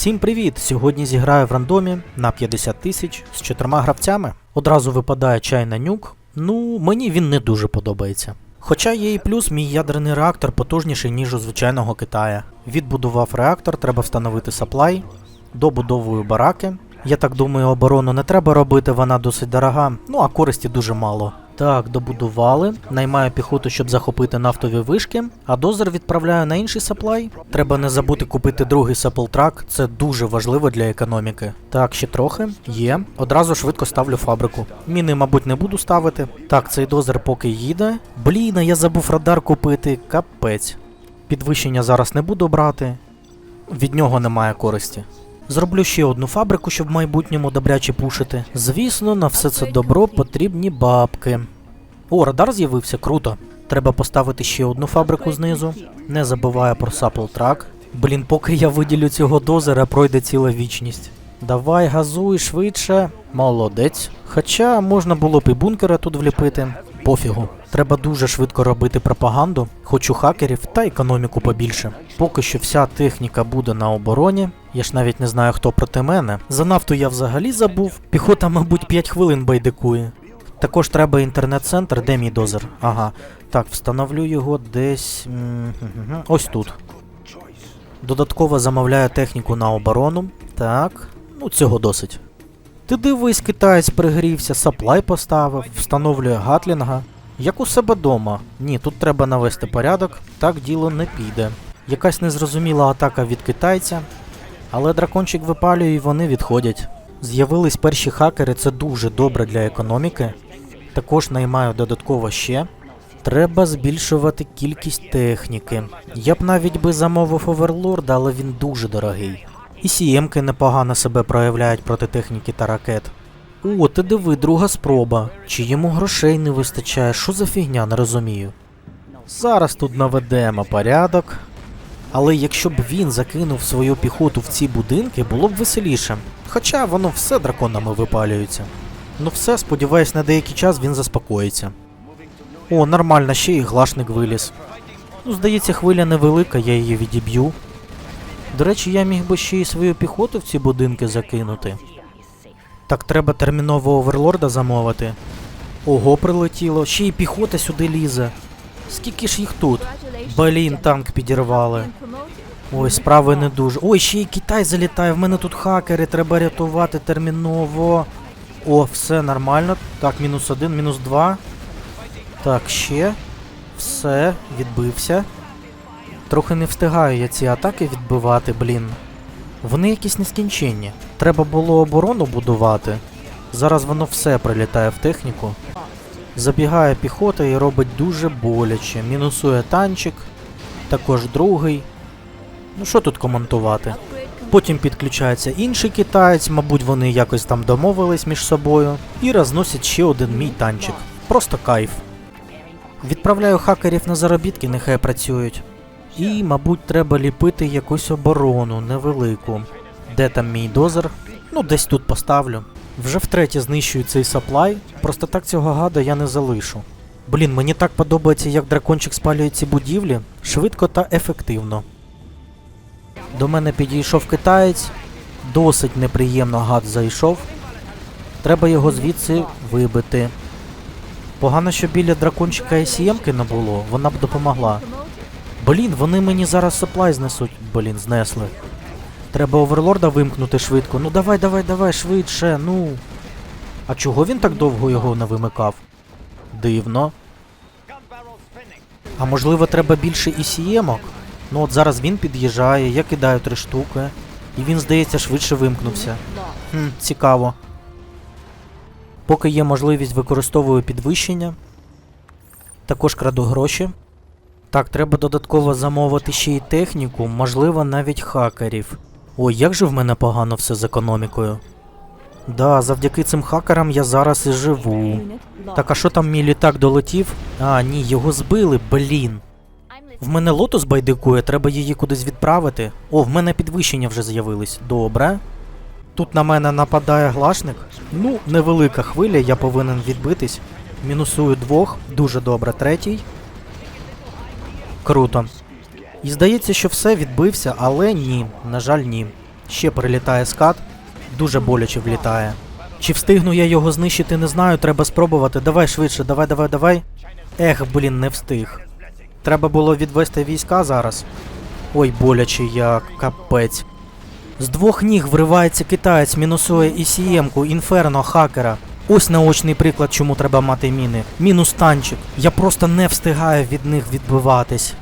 Всім привіт! Сьогодні зіграю в рандомі на 50 тисяч з чотирма гравцями. Одразу випадає чайна нюк. Ну, мені він не дуже подобається. Хоча є і плюс, мій ядерний реактор потужніший, ніж у звичайного Китая. Відбудував реактор, треба встановити саплай, добудовую бараки. Я так думаю, оборону не треба робити, вона досить дорога, ну а користі дуже мало. Так, добудували. Наймаю піхоту, щоб захопити нафтові вишки, а дозер відправляю на інший саплай. Треба не забути купити другий саплтрак, це дуже важливо для економіки. Так, ще трохи. Є. Одразу швидко ставлю фабрику. Міни, мабуть, не буду ставити. Так, цей дозер поки їде. Блін, а я забув радар купити. Капець. Підвищення зараз не буду брати. Від нього немає користі. Зроблю ще одну фабрику, щоб в майбутньому добряче пушити. Звісно, на все це добро потрібні бабки. О, радар з'явився, круто. Треба поставити ще одну фабрику знизу. Не забуваю про саплтрак. Блін, поки я виділю цього дозера, пройде ціла вічність. Давай, газуй швидше. Молодець. Хоча можна було б і бункера тут вліпити. Пофігу. Треба дуже швидко робити пропаганду, хочу хакерів та економіку побільше. Поки що вся техніка буде на обороні. Я ж навіть не знаю, хто проти мене. За нафту я взагалі забув. Піхота, мабуть, 5 хвилин байдикує. Також треба інтернет-центр, де мій дозер? Ага. Так, встановлю його десь. Ось тут. Додатково замовляю техніку на оборону. Так. Ну, цього досить. Ти дивись, китаєць пригрівся, саплай поставив, встановлює гатлінга. Як у себе дома. Ні, тут треба навести порядок, так діло не піде. Якась незрозуміла атака від китайця, але дракончик випалює і вони відходять. З'явились перші хакери, це дуже добре для економіки. Також наймаю додатково ще. Треба збільшувати кількість техніки. Я б навіть би замовив оверлорда, але він дуже дорогий. І сіємки непогано себе проявляють проти техніки та ракет. О, ти диви, друга спроба. Чи йому грошей не вистачає? Що за фігня, не розумію. Зараз тут наведемо порядок. Але якщо б він закинув свою піхоту в ці будинки, було б веселіше. Хоча воно все драконами випалюється. Ну все, сподіваюсь, на деякий час він заспокоїться. О, нормально, ще і глашник виліз. Ну, здається, хвиля невелика, я її відіб'ю. До речі, я міг би ще й свою піхоту в ці будинки закинути. Так треба терміново оверлорда замовити. Ого, прилетіло, ще й піхота сюди лізе. Скільки ж їх тут? Блін, танк підірвали. Ой, справи не дуже. Ой, ще й Китай залітає, в мене тут хакери, треба рятувати терміново. О, все нормально. Так, мінус один, мінус два. Так, ще. Все, відбився. Трохи не встигаю я ці атаки відбивати, блін. Вони якісь нескінченні. Треба було оборону будувати. Зараз воно все прилітає в техніку. Забігає піхота і робить дуже боляче. Мінусує танчик, також другий. Ну що тут коментувати? Потім підключається інший китаєць, мабуть, вони якось там домовились між собою, і розносять ще один мій танчик. Просто кайф. Відправляю хакерів на заробітки, нехай працюють. І, мабуть, треба ліпити якусь оборону невелику. Де там мій дозер? Ну, десь тут поставлю. Вже втретє знищую цей саплай, просто так цього гада я не залишу. Блін, мені так подобається, як дракончик спалює ці будівлі, швидко та ефективно. До мене підійшов китаєць, досить неприємно гад зайшов. Треба його звідси вибити. Погано, що біля дракончика і сіємки не було, вона б допомогла. Блін, вони мені зараз саплай знесуть. Блін, знесли. Треба оверлорда вимкнути швидко. Ну давай, давай, давай, швидше, ну. А чого він так довго його не вимикав? Дивно. А можливо треба більше і сіємок? Ну от зараз він під'їжджає, я кидаю три штуки. І він, здається, швидше вимкнувся. Хм, цікаво. Поки є можливість використовую підвищення. Також краду гроші. Так, треба додатково замовити ще й техніку, можливо, навіть хакерів. Ой, як же в мене погано все з економікою. Да, завдяки цим хакерам я зараз і живу. Так, а що там мій літак долетів? А, ні, його збили, блін. В мене лотос байдикує, треба її кудись відправити. О, в мене підвищення вже з'явились. Добре. Тут на мене нападає глашник. Ну, невелика хвиля, я повинен відбитись. Мінусую двох, дуже добре, третій. Круто. І здається, що все відбився, але ні, на жаль, ні. Ще прилітає скат. Дуже боляче влітає. Чи встигну я його знищити, не знаю, треба спробувати. Давай швидше, давай, давай, давай. Ех, блін, не встиг. Треба було відвести війська зараз. Ой, боляче як, капець. З двох ніг вривається китаєць, мінусує ECM-ку, інферно, хакера. Ось наочний приклад, чому треба мати міни. Мінус танчик. Я просто не встигаю від них відбиватись.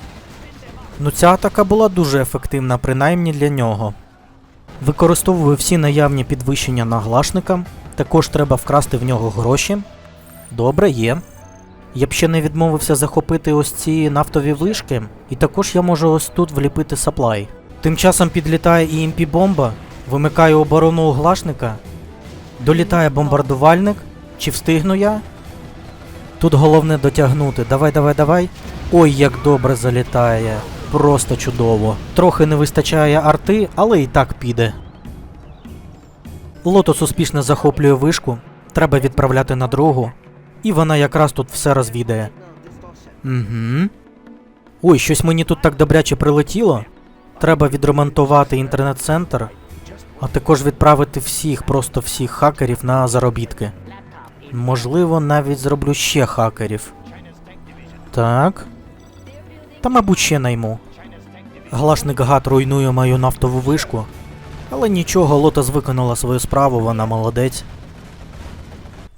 Ну ця атака була дуже ефективна, принаймні для нього. Використовую всі наявні підвищення наглашника. Також треба вкрасти в нього гроші. Добре, є. Я б ще не відмовився захопити ось ці нафтові вишки, і також я можу ось тут вліпити саплай. Тим часом підлітає імп бомба, вимикаю оборону углашника, долітає бомбардувальник. Чи встигну я? Тут головне дотягнути. Давай, давай, давай. Ой, як добре залітає. Просто чудово. Трохи не вистачає арти, але і так піде. Лотос успішно захоплює вишку. Треба відправляти на другу. І вона якраз тут все розвідає. Угу. Ой, щось мені тут так добряче прилетіло. Треба відремонтувати інтернет-центр, а також відправити всіх, просто всіх хакерів на заробітки. Можливо, навіть зроблю ще хакерів. Так. Та, мабуть, ще найму. Глашник гад руйнує мою нафтову вишку. Але нічого, Лотос виконала свою справу, вона молодець.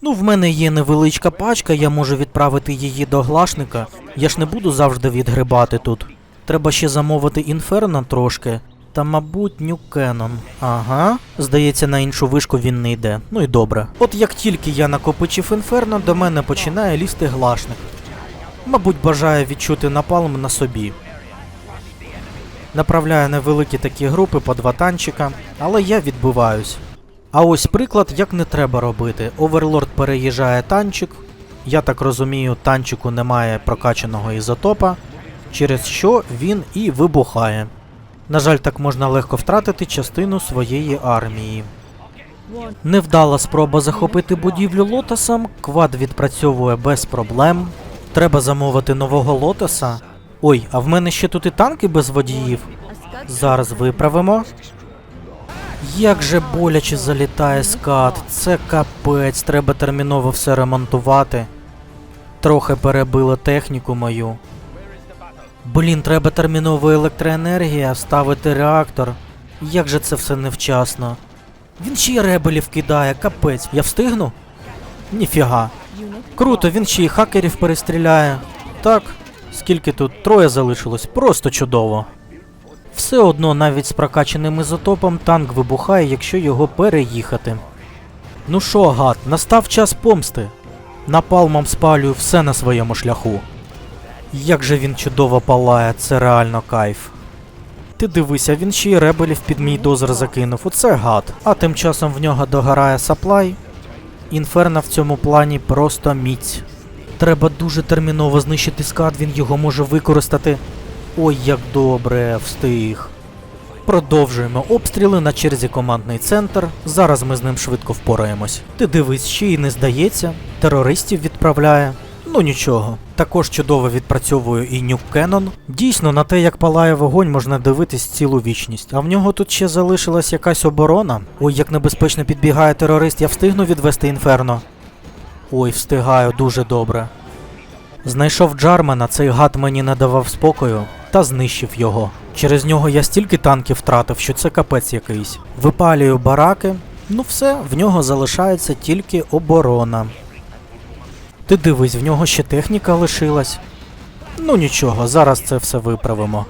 Ну, в мене є невеличка пачка, я можу відправити її до глашника. Я ж не буду завжди відгрибати тут. Треба ще замовити інферно трошки. Та, мабуть, Нюкенон. Ага. Здається, на іншу вишку він не йде. Ну і добре. От як тільки я накопичив інферно, до мене починає лізти глашник. Мабуть, бажає відчути напалм на собі. Направляю невеликі такі групи по два танчика, але я відбиваюсь. А ось приклад, як не треба робити. Оверлорд переїжджає танчик. Я так розумію, танчику немає прокачаного ізотопа, через що він і вибухає. На жаль, так можна легко втратити частину своєї армії. Невдала спроба захопити будівлю лотосом, квад відпрацьовує без проблем. Треба замовити нового лотоса. Ой, а в мене ще тут і танки без водіїв. Зараз виправимо. Як же боляче залітає скат, це капець, треба терміново все ремонтувати. Трохи перебило техніку мою. Блін, треба терміново електроенергія, ставити реактор. Як же це все невчасно. Він ще й ребелів кидає, капець. Я встигну? Ніфіга. Круто, він ще й хакерів перестріляє. Так, скільки тут троє залишилось, просто чудово. Все одно, навіть з прокачаним ізотопом, танк вибухає, якщо його переїхати. Ну що, гад, настав час помсти. Напалмом спалюю все на своєму шляху. Як же він чудово палає, це реально кайф. Ти дивися, він ще й ребелів під мій дозор закинув, оце гад. А тим часом в нього догорає саплай. Інферно в цьому плані просто міць. Треба дуже терміново знищити скат, він його може використати. Ой, як добре, встиг. Продовжуємо обстріли на черзі командний центр. Зараз ми з ним швидко впораємось. Ти дивись, ще й не здається. Терористів відправляє. Ну нічого. Також чудово відпрацьовую і Нюк Кеннон. Дійсно, на те, як палає вогонь, можна дивитись цілу вічність. А в нього тут ще залишилась якась оборона. Ой, як небезпечно підбігає терорист, я встигну відвести інферно. Ой, встигаю дуже добре. Знайшов Джармена, цей гад мені не давав спокою та знищив його. Через нього я стільки танків втратив, що це капець якийсь. Випалюю бараки. Ну все, в нього залишається тільки оборона. Ти дивись, в нього ще техніка лишилась. Ну нічого, зараз це все виправимо.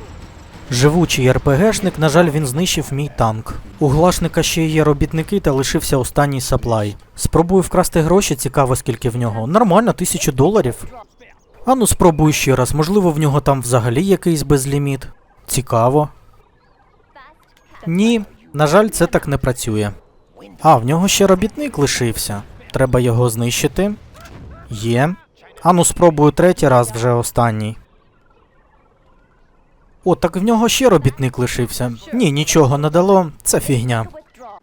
Живучий РПГшник, на жаль, він знищив мій танк. У глашника ще є робітники та лишився останній саплай. Спробую вкрасти гроші, цікаво скільки в нього. Нормально, тисячу доларів. Ану, спробуй ще раз, можливо, в нього там взагалі якийсь безліміт. Цікаво. Ні, на жаль, це так не працює. А, в нього ще робітник лишився. Треба його знищити. Є. Ану, спробую третій раз вже останній. О, так в нього ще робітник лишився. Ні, нічого не дало, це фігня.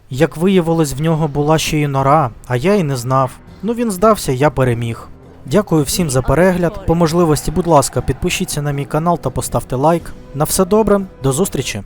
Як виявилось, в нього була ще й нора, а я й не знав. Ну він здався, я переміг. Дякую всім за перегляд. По можливості, будь ласка, підпишіться на мій канал та поставте лайк. На все добре, до зустрічі!